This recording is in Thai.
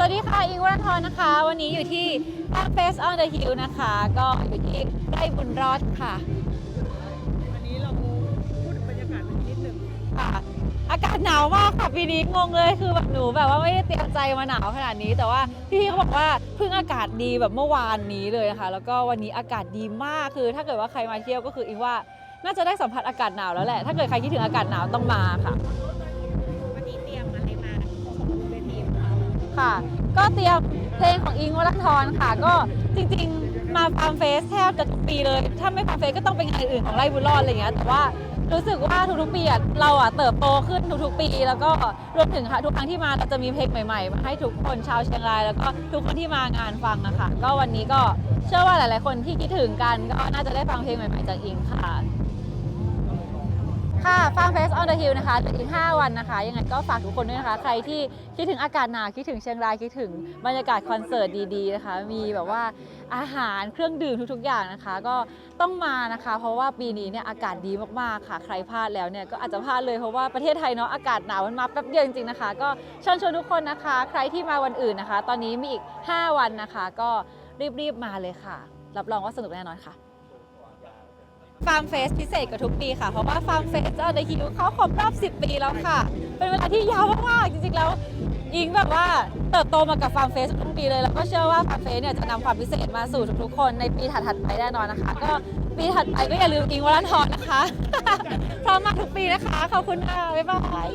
สวัสดีค่ะ อิงวัฒนทรนะคะ วันนี้อยู่ที่ตั้ง Face on the Hill นะคะ ก็อยู่ที่ไร่บุญรอดค่ะ วันนี้เราพูดบรรยากาศนิดหนึ่งค่ะ อากาศหนาวมากค่ะปีนี้งงเลยคือแบบหนูแบบว่าไม่ได้เตรียมใจมาหนาวขนาดนี้ แต่ว่าพี่เขาบอกว่าเพิ่งอากาศดีแบบเมื่อวานนี้เลยนะคะ แล้วก็วันนี้อากาศดีมากคือ ถ้าเกิดว่าใครมาเที่ยวก็คืออิงว่าน่าจะได้สัมผัสอากาศหนาวแล้วแหละ ถ้าเกิดใครคิดถึงอากาศหนาวต้องมาค่ะ ค่ะ ก็เตรียมเพลงของอิงวรัตน์ทรค่ะ ก็จริงๆมาฟาร์มเฟสแทบจะทุกปีเลย ถ้าไม่ฟาร์มเฟสก็ต้องเป็นงานอื่นของไร่บุญรอดอะไรอย่างเงี้ยแต่ว่ารู้สึกว่าทุกๆปีอะเราอะเติบโตขึ้นทุกๆปี แล้วก็รวมถึงค่ะทุกครั้งที่มาเราจะมีเพลงใหม่ๆมาให้ทุกคนชาวเชียงราย แล้วก็ทุกคนที่มางานฟังนะคะ ก็วันนี้ก็เชื่อว่าหลาย ๆ คนที่คิดถึงกันก็น่าจะได้ฟังเพลงใหม่ ๆ จากอิงค่ะ ค่ะฟัง Face on the Hill นะคะจะอีก 5 วันนะคะ ยังไงก็ฝากทุกคนด้วยนะคะ ใครที่คิดถึงอากาศหนาวคิดถึงเชียงรายคิดถึงบรรยากาศคอนเสิร์ตดีๆนะคะ มีแบบว่าอาหารเครื่องดื่มทุกๆ อย่างนะคะ ก็ต้องมานะคะ เพราะว่าปีนี้เนี่ยอากาศดีมากๆค่ะ ใครพลาดแล้วเนี่ยก็อาจจะพลาดเลยเพราะว่าประเทศไทยเนาะอากาศหนาวมันมาแป๊บเดียวจริงๆนะคะ ก็เชิญชวนทุกคนนะคะ ใครที่มาวันอื่นนะคะ ตอนนี้มีอีก 5 วันนะคะ ก็รีบๆมาเลยค่ะ รับรองว่าสนุกแน่นอนค่ะ ฟาร์มเฟสพิเศษกว่าทุกปีค่ะ เพราะว่าฟาร์มเฟสออนเดอะฮิวเขาครบรอบ 10 ปีแล้วค่ะ เป็นเวลาที่ยาวมากๆจริงๆแล้วอิงแบบว่าเติบโตมากับฟาร์มเฟสทุกปีเลยแล้วก็เชื่อว่าฟาร์มเฟสเนี่ยจะนำความพิเศษมาสู่ทุกๆคนในปีถัดๆไปแน่นอนนะคะ ก็ปีถัดไปก็อย่าลืมอิงวรันทรนะคะ พร้อมมาทุกปีนะคะขอบคุณค่ะบ๊ายบาย